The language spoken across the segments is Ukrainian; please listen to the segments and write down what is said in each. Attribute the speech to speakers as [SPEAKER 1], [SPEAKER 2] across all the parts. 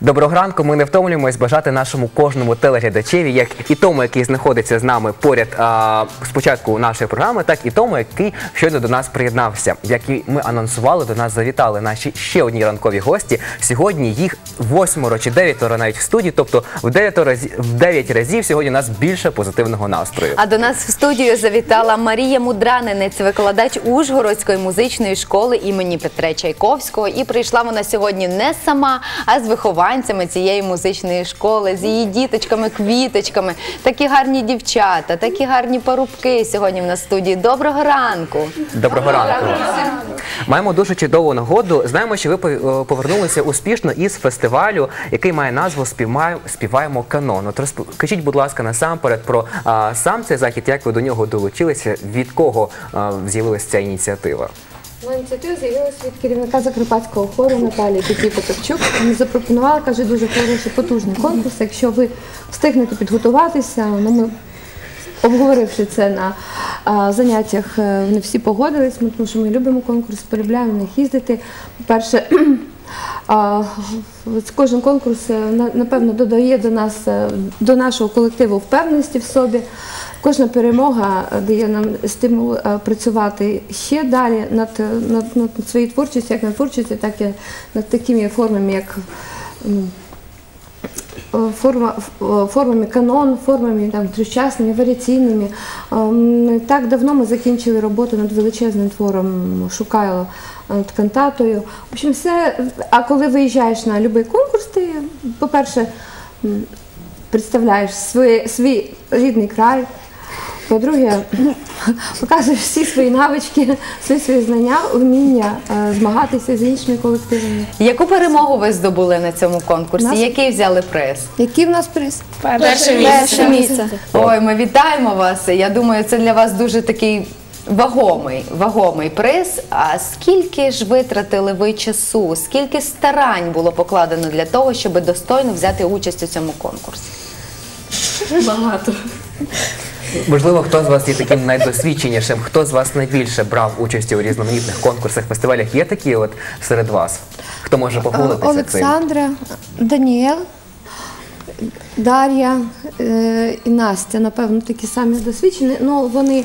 [SPEAKER 1] Доброго ранку. Ми не втомлюємось бажати нашому кожному телеглядачеві, як і тому, який знаходиться з нами поряд а, спочатку нашої програми, так і тому, який щойно до нас приєднався. Як і ми анонсували, до нас завітали наші ще одні ранкові гості. Сьогодні їх восьмеро чи дев'ятеро навіть в студії, тобто в дев'ятеро в дев'ять разів сьогодні у нас більше позитивного настрою.
[SPEAKER 2] А до нас в студію завітала Марія Мудранинець, викладач Ужгородської музичної школи імені Петра Чайковського. І прийшла вона сьогодні не сама, а з вихованцями цієї музичної школи, з її діточками, квіточками. Такі гарні дівчата, такі гарні парубки сьогодні в нас в студії. Доброго ранку!
[SPEAKER 1] Доброго ранку. Маємо дуже чудову нагоду. Знаємо, що ви повернулися успішно із фестивалю, який має назву «Співмаємо- Співаємо канон. От розкажіть, будь ласка, насамперед про а, сам цей захід, як ви до нього долучилися, від кого з'явилася ця ініціатива?
[SPEAKER 3] Ну, ініціатива з'явилася від керівника Закарпатського хору Наталії Петі Потапчук. Вона запропонувала, каже, дуже хороший, потужний конкурс. Якщо ви встигнете підготуватися, ну ми обговоривши це на а, заняттях, е, вони всі погодились, ми- тому що ми любимо конкурс, полюбляємо на них їздити. По-перше, кожен конкурс е, напевно додає до нас, е, до нашого колективу впевненості в собі. Кожна перемога е, дає нам стимул працювати ще далі над, над, над своєю творчістю, як над творчістю, так і над такими формами, як форма, е, формами канон, формами там, сучасними, варіаційними. Е, Не так давно ми закінчили роботу над величезним твором Шукайло над кантатою. В общем, все. А коли виїжджаєш на будь-який конкурс, ти, по-перше, представляєш свій, свій рідний край. По-друге, показуєш всі свої навички, всі свої знання, вміння е, змагатися з іншими колективами.
[SPEAKER 2] Яку перемогу ви здобули на цьому конкурсі?
[SPEAKER 3] Нас-
[SPEAKER 2] Який взяли приз?
[SPEAKER 3] Який в нас приз?
[SPEAKER 4] Перше
[SPEAKER 3] Перше місце.
[SPEAKER 2] Ой, ми вітаємо вас. Я думаю, це для вас дуже такий вагомий, вагомий приз. А скільки ж витратили ви часу? Скільки старань було покладено для того, щоб достойно взяти участь у цьому конкурсі?
[SPEAKER 4] Багато.
[SPEAKER 1] Можливо, хто з вас є таким найдосвідченішим, хто з вас найбільше брав участь у різноманітних конкурсах, фестивалях? Є такі от серед вас? Хто може похвалитися?
[SPEAKER 3] Олександра, Даніел, Дар'я е, і Настя, напевно, такі самі досвідчені. Ну, вони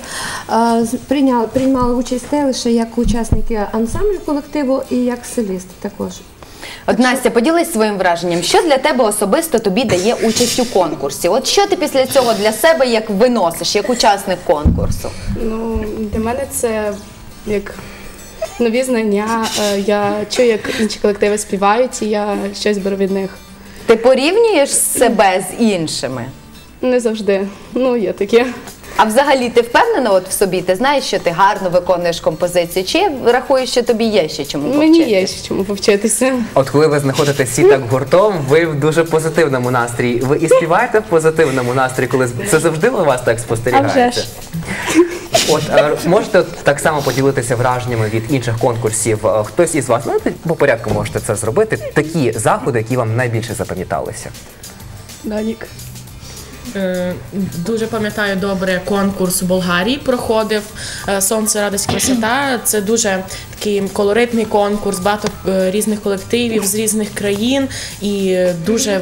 [SPEAKER 3] е, приймали участь не лише як учасники ансамблю колективу і як солісти також.
[SPEAKER 2] От Настя, поділись своїм враженням. Що для тебе особисто тобі дає участь у конкурсі? От що ти після цього для себе як виносиш, як учасник конкурсу?
[SPEAKER 4] Ну, для мене це як нові знання. Е, Я чую, як інші колективи співають, і я щось беру від них.
[SPEAKER 2] Ти порівнюєш себе з іншими?
[SPEAKER 4] Не завжди. Ну, є таке.
[SPEAKER 2] А взагалі ти впевнена от в собі? Ти знаєш, що ти гарно виконуєш композицію? Чи рахуєш, що тобі є ще чому
[SPEAKER 4] Мені є ще чому повчитися.
[SPEAKER 1] От коли ви знаходитесь всі так гуртом, ви в дуже позитивному настрої. Ви і співаєте в позитивному настрої, коли це завжди у вас так спостерігається?
[SPEAKER 4] А вже ж.
[SPEAKER 1] От можете так само поділитися враженнями від інших конкурсів. Хтось із вас, ну по порядку можете це зробити. Такі заходи, які вам найбільше запам'яталися.
[SPEAKER 4] Данік.
[SPEAKER 5] Е, Дуже пам'ятаю добре конкурс в Болгарії проходив е, Сонце радость красота. Це дуже такий колоритний конкурс, багато е, різних колективів з різних країн і дуже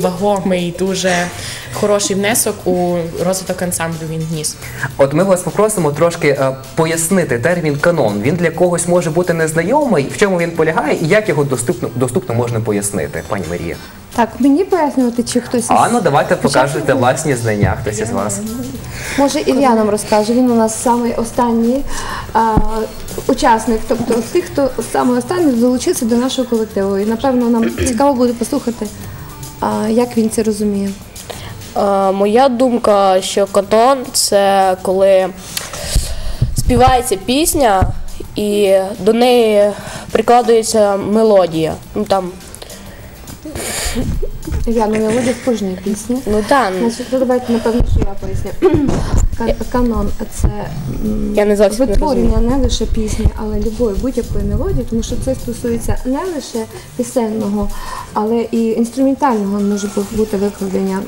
[SPEAKER 5] вагомий, дуже хороший внесок у розвиток ансамблю він вніс.
[SPEAKER 1] От ми вас попросимо трошки пояснити термін канон. Він для когось може бути незнайомий, в чому він полягає і як його доступно доступно можна пояснити, пані Марія.
[SPEAKER 3] Так, мені пояснювати, чи хтось із...
[SPEAKER 1] А ну давайте покажете власні знання, хтось із вас.
[SPEAKER 3] Може, Ілля нам розкаже. Він у нас самий останній а, учасник, тобто тих, хто саме останній долучився до нашого колективу. І напевно нам цікаво буде послухати, а, як він це розуміє.
[SPEAKER 6] Е, Моя думка, що кантон це коли співається пісня і до неї прикладується мелодія. Ну там,
[SPEAKER 3] Ілля, ну мелодія в кожній пісні.
[SPEAKER 6] ну так,
[SPEAKER 3] Значить, ну, давайте, напевно, що я поясню. Кан- Канон це м,
[SPEAKER 6] Я не зовсім не
[SPEAKER 3] витворення не лише пісні, але любої будь-якої мелодії, тому що це стосується не лише пісенного, але і інструментального може бу- бути викладення.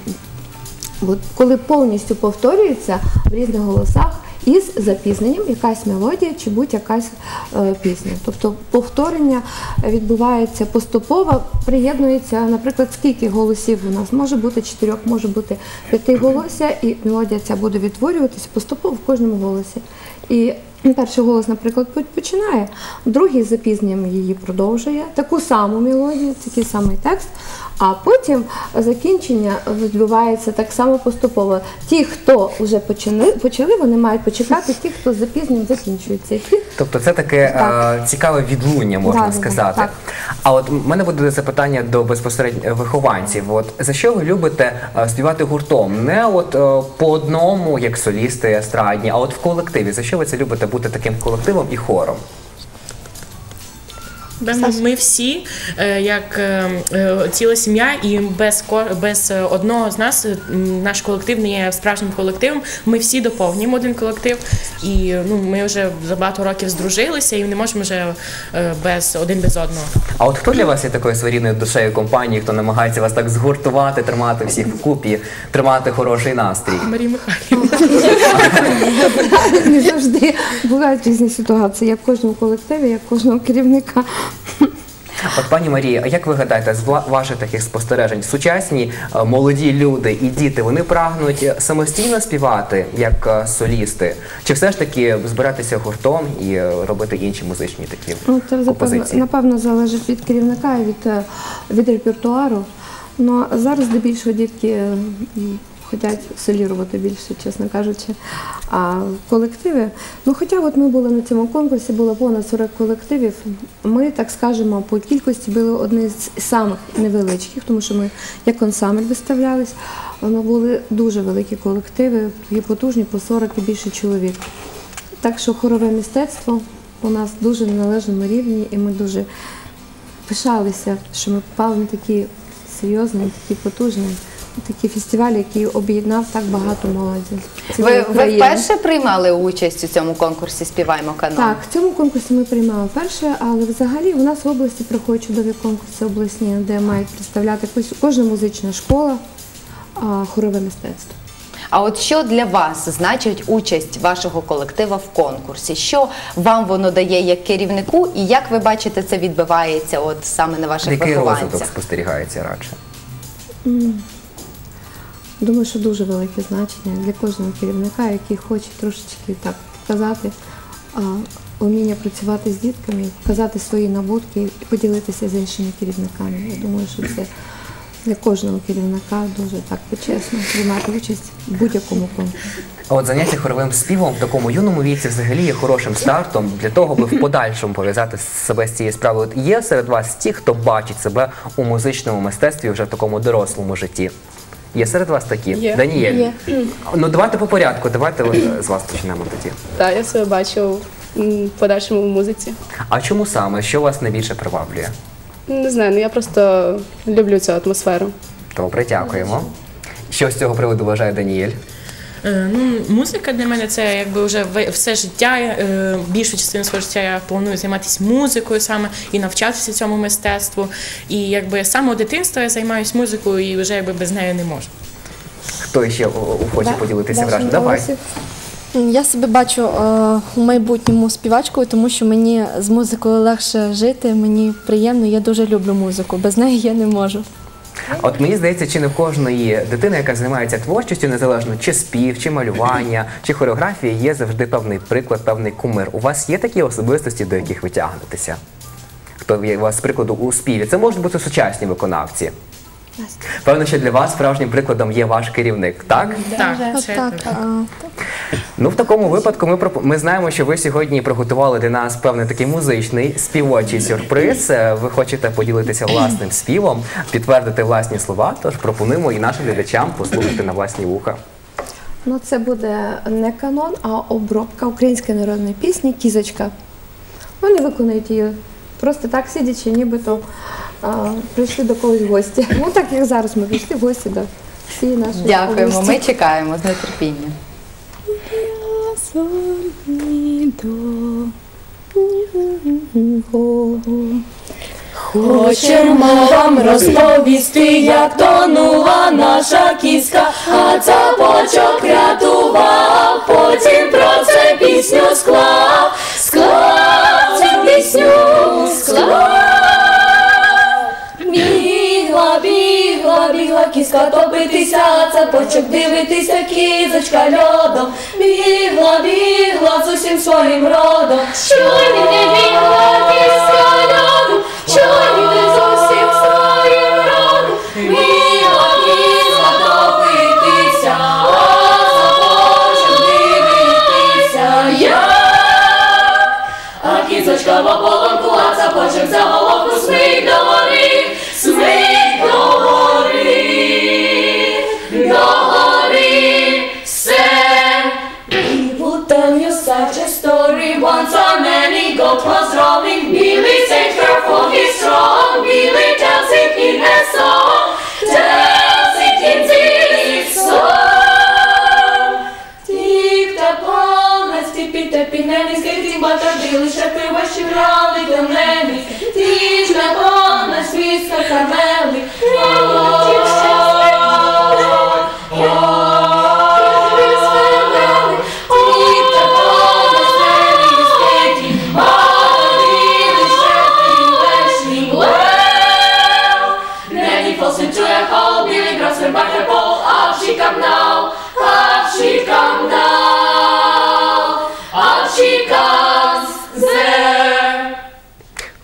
[SPEAKER 3] Бо коли повністю повторюється в різних голосах із запізненням якась мелодія чи будь-якась е, пісня. Тобто повторення відбувається поступово, приєднується, наприклад, скільки голосів у нас може бути чотирьох, може бути п'яти голосів, і мелодія ця буде відтворюватися поступово в кожному голосі. І перший голос, наприклад, починає, другий з запізненням її продовжує, таку саму мелодію, такий самий текст. А потім закінчення відбувається так само поступово. Ті, хто вже почали, почали, вони мають почекати, ті, хто з запізненням закінчується. Ті,
[SPEAKER 1] Тобто це таке
[SPEAKER 3] Так.
[SPEAKER 1] е, цікаве відлуння, можна
[SPEAKER 3] Да,
[SPEAKER 1] сказати.
[SPEAKER 3] так.
[SPEAKER 1] А от в мене буде запитання до безпосередньо вихованців. От за що ви любите е, співати гуртом? Не от е, по одному, як солісти естрадні, а от в колективі. За що ви це любите бути таким колективом і хором?
[SPEAKER 5] Да, Ми, ми всі, е, як е, е, ціла сім'я, і без без одного з нас наш колектив не є справжнім колективом. Ми всі доповнюємо один колектив, і ну ми вже за багато років здружилися, і не можемо вже без один без одного.
[SPEAKER 1] А от хто для вас є такою своєрідною душею компанії, хто намагається вас так згуртувати, тримати всіх вкупі, тримати хороший настрій?
[SPEAKER 5] Марія Михайлівна.
[SPEAKER 3] не завжди бувають різні ситуації, як в кожному колективі, як в кожного керівника.
[SPEAKER 1] От пані Марія, а як ви гадаєте, з ва- ваших таких спостережень, сучасні е, молоді люди і діти вони прагнуть е, самостійно співати як е, солісти, чи все ж таки збиратися гуртом і робити інші музичні такі
[SPEAKER 3] Ну, це
[SPEAKER 1] композиції?
[SPEAKER 3] напевно залежить від керівника і від, від репертуару. Ну, зараз здебільшого дітки хочуть солірувати більше, чесно кажучи. А в колективі, ну хоча от ми були на цьому конкурсі, було понад 40 колективів. Ми, так скажемо, по кількості були одні з самих невеличких, тому що ми як ансамбль виставлялись. Воно були дуже великі колективи, такі потужні, по 40 і більше чоловік. Так що хорове мистецтво у нас дуже на належному рівні, і ми дуже пишалися, що ми попали на такі серйозні, такі потужні, такі фестивалі, який об'єднав так багато молоді.
[SPEAKER 2] Ви, ви вперше приймали участь у цьому конкурсі Співаємо канал?
[SPEAKER 3] Так, в цьому конкурсі ми приймали перше, але взагалі у нас в області проходять чудові конкурси обласні, де мають представляти кожна музична школа хорове мистецтво.
[SPEAKER 2] А от що для вас значить участь вашого колектива в конкурсі? Що вам воно дає як керівнику, і як ви бачите, це відбивається от саме на ваших
[SPEAKER 1] Який розвиток спостерігається радше?
[SPEAKER 3] Думаю, що дуже велике значення для кожного керівника, який хоче трошечки так показати уміння працювати з дітками, показати свої набутки і поділитися з іншими керівниками. Я думаю, що це для кожного керівника дуже так почесно приймати участь в будь-якому конкурсі.
[SPEAKER 1] А от заняття хоровим співом в такому юному віці взагалі є хорошим стартом для того, аби в подальшому пов'язати себе з цією справою. От є серед вас ті, хто бачить себе у музичному мистецтві вже в такому дорослому житті. Є серед вас такі?
[SPEAKER 4] Є.
[SPEAKER 1] Даніель.
[SPEAKER 6] Є.
[SPEAKER 1] Ну давайте по порядку. Давайте от, е, з вас почнемо тоді.
[SPEAKER 4] Так, я себе бачу м, в подальшому в музиці.
[SPEAKER 1] А чому саме? Що вас найбільше приваблює?
[SPEAKER 4] Не знаю, ну я просто люблю цю атмосферу.
[SPEAKER 1] Добре, дякуємо. Що з цього приводу вважає Даніель?
[SPEAKER 5] Е, Ну, музика для мене це якби вже все життя. е, Більшу частину свого життя я планую займатися музикою саме і навчатися цьому мистецтву. І якби з самого дитинства я займаюся музикою і вже якби без неї не можу.
[SPEAKER 1] Хто ще хоче поділитися враженням? Давай.
[SPEAKER 7] Я себе бачу е, у майбутньому співачкою, тому що мені з музикою легше жити, мені приємно, я дуже люблю музику. Без неї я не можу.
[SPEAKER 1] От мені здається, чи не в кожної дитини, яка займається творчістю, незалежно чи спів, чи малювання, чи хореографія, є завжди певний приклад, певний кумир. У вас є такі особистості, до яких ви тягнетеся? Хто у вас з прикладу у співі? Це можуть бути сучасні виконавці. Певно, що для вас справжнім прикладом є ваш керівник, так?
[SPEAKER 5] Так,
[SPEAKER 7] Так,
[SPEAKER 5] це
[SPEAKER 7] так,
[SPEAKER 5] так.
[SPEAKER 1] Ну, в такому випадку ми пропо- ми знаємо, що ви сьогодні приготували для нас певний такий музичний співочий сюрприз. Е, Ви хочете поділитися власним співом, підтвердити власні слова. Тож пропонуємо і нашим глядачам послухати на власні вуха.
[SPEAKER 3] Ну, це буде не канон, а обробка української народної пісні Кізочка. Вони виконують її просто так сидячи, нібито а, прийшли до когось в гості. Ну так як зараз ми прийшли в гості до всієї нашої
[SPEAKER 2] Дякуємо,
[SPEAKER 3] області.
[SPEAKER 2] ми чекаємо з нетерпінням.
[SPEAKER 6] Хочемо вам розповісти, як тонула наша кіска, а цапочок топитися, цапочок дивитися, кізочка льодом. Бігла, бігла з усім своїм родом. Що не бігла кіска льодом, що йде з усім своїм родом. Бігла, бігла топитися, а дивитися, як. А кізочка в плавне, стіпі та пінелі, батарди, лише шепи ваші грали до небі. Тік та плавне, свіска світ Тік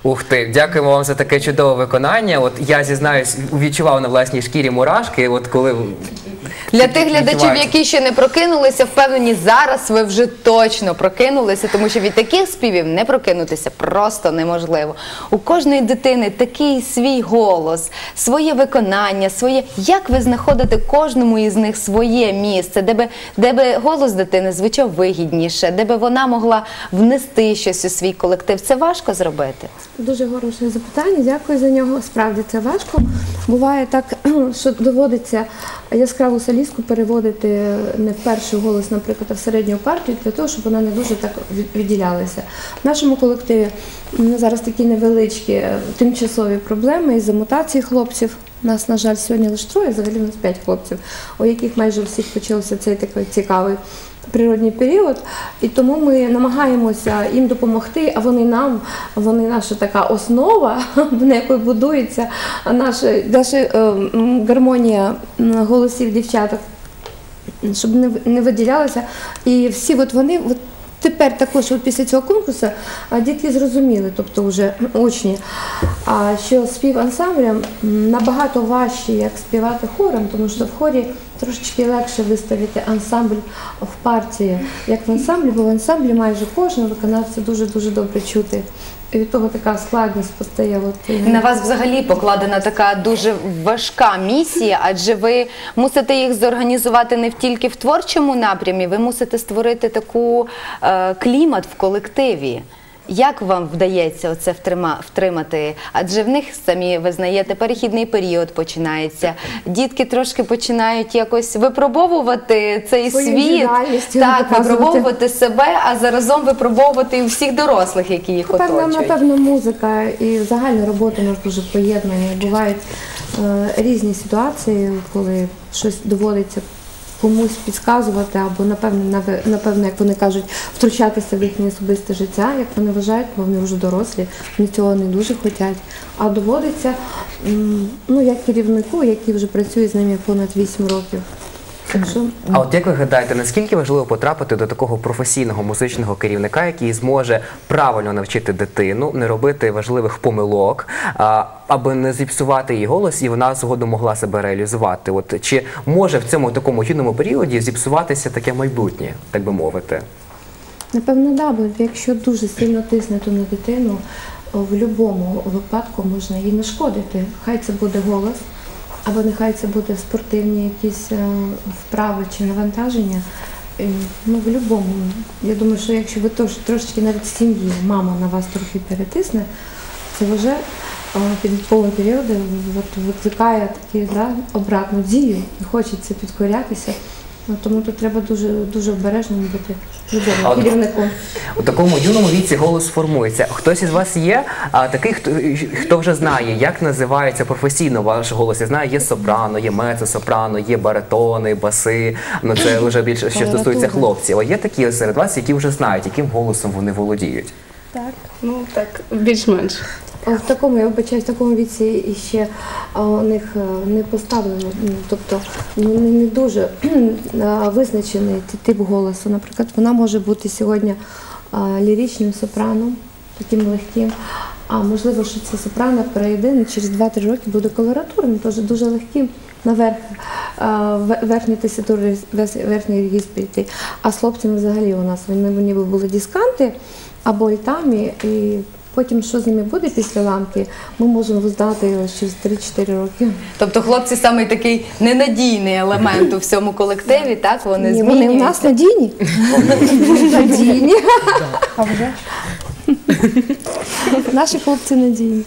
[SPEAKER 1] Ух ти, дякуємо вам за таке чудове виконання. От я зізнаюсь, відчував на власній шкірі мурашки. От коли
[SPEAKER 2] Для тих глядачів, які ще не прокинулися, впевнені, зараз ви вже точно прокинулися, тому що від таких співів не прокинутися просто неможливо. У кожної дитини такий свій голос, своє виконання, своє. Як ви знаходите кожному із них своє місце, де би, де би голос дитини звучав вигідніше, де би вона могла внести щось у свій колектив? Це важко зробити.
[SPEAKER 3] Дуже хороше запитання. Дякую за нього. Справді це важко. Буває так, що доводиться яскраву солістку переводити не в перший голос, наприклад, а в середню партію, для того, щоб вона не дуже так відділялася. В нашому колективі м, зараз такі невеличкі е, тимчасові проблеми із-за мутації хлопців. Нас, на жаль, сьогодні лише троє, взагалі у нас п'ять хлопців, у яких майже у всіх почався цей такий цікавий природній період, і тому ми намагаємося їм допомогти, а вони нам, вони наша така основа, на якої будується наша, наша е, гармонія голосів дівчаток, щоб не, виділялося. І всі от вони. От, Тепер також от після цього конкурсу а, дітки зрозуміли, тобто вже учні, що спів ансамблем набагато важче, як співати хором, тому що в хорі трошечки легше виставити ансамбль в партії, як в ансамблі, бо в ансамблі майже кожен виконавця дуже-дуже добре чути. І від того така складність постає.
[SPEAKER 2] На вас взагалі покладена така дуже важка місія, адже ви мусите їх зорганізувати не тільки в творчому напрямі, ви мусите створити таку е, клімат в колективі. Як вам вдається втрима, втримати? Адже в них самі ви знаєте, перехідний період починається. Дітки трошки починають якось випробовувати цей
[SPEAKER 3] Свою
[SPEAKER 2] світ, так випробовувати себе, а заразом випробовувати і всіх дорослих, які їх
[SPEAKER 3] Напевно,
[SPEAKER 2] оточують.
[SPEAKER 3] напевно, музика і загальна робота нас дуже поєднує. Бувають е, різні ситуації, коли щось доводиться комусь підказувати, або напевно, напевно, як вони кажуть, втручатися в їхнє особисте життя, як вони вважають, бо вони вже дорослі, вони цього не дуже хочуть. А доводиться, ну як керівнику, який вже працює з ними понад 8 років.
[SPEAKER 1] А от як ви гадаєте, наскільки важливо потрапити до такого професійного музичного керівника, який зможе правильно навчити дитину, не робити важливих помилок, а, аби не зіпсувати її голос, і вона згодом могла себе реалізувати? От чи може в цьому такому юному періоді зіпсуватися таке майбутнє, так би мовити?
[SPEAKER 3] Напевно, да, бо якщо дуже сильно тиснути на дитину, в будь-якому випадку можна їй нашкодити. Хай це буде голос, або нехай це буде спортивні якісь е, вправи чи навантаження. Е, Ну, в будь-якому. Я думаю, що якщо ви тож, трошечки навіть сім'ї, мама на вас трохи перетисне, це вже підліткового періоду викликає такі да, обратну дію, і хочеться підкорятися. Ну, Тому тут треба дуже дуже обережним бути
[SPEAKER 1] А
[SPEAKER 3] керівником.
[SPEAKER 1] У такому юному віці голос формується. Хтось із вас є, а такий, хто, хто вже знає, як називається професійно ваш голос. Я знаю, є сопрано, є мецо-сопрано, є баритони, баси. Ну це вже більше що стосується хлопців. А є такі серед вас, які вже знають, яким голосом вони володіють.
[SPEAKER 4] Так, Ну так, більш-менш.
[SPEAKER 3] А В такому, я вибачаю, в такому віці і ще у них е, не поставлено, тобто ну, не, дуже визначений тип голосу. Наприклад, вона може бути сьогодні ліричним сопраном, таким легким. А можливо, що це сопрано перейде ну, через 2-3 роки буде колоратурним, теж дуже легким наверх верхній тесітури, верхній регістр перейти. А з хлопцями взагалі у нас вони ніби були дисканти або альтамі, і потім що з ними буде після ламки, ми можемо роздати через 3-4 роки.
[SPEAKER 2] Тобто хлопці саме такий ненадійний елемент у всьому колективі, так? Вони
[SPEAKER 3] Ні, вони у нас надійні. Надійні. А вже. Наші хлопці надійні.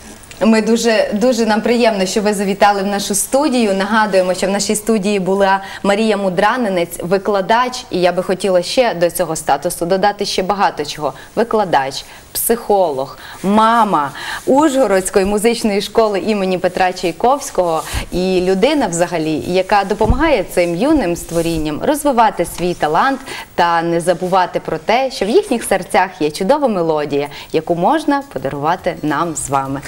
[SPEAKER 2] Ми дуже дуже нам приємно, що ви завітали в нашу студію. Нагадуємо, що в нашій студії була Марія Мудранинець, викладач, і я би хотіла ще до цього статусу додати ще багато чого: викладач, психолог, мама Ужгородської музичної школи імені Петра Чайковського і людина, взагалі, яка допомагає цим юним створінням розвивати свій талант та не забувати про те, що в їхніх серцях є чудова мелодія, яку можна подарувати нам з вами.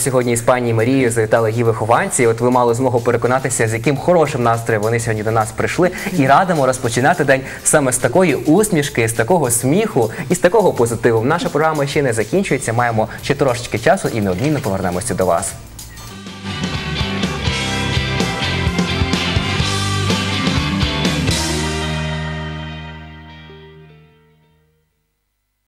[SPEAKER 1] Також сьогодні із пані Марією завітали її вихованці. От ви мали змогу переконатися, з яким хорошим настроєм вони сьогодні до нас прийшли. І радимо розпочинати день саме з такої усмішки, з такого сміху і з такого позитиву. Наша програма ще не закінчується. Маємо ще трошечки часу і неодмінно повернемося до вас.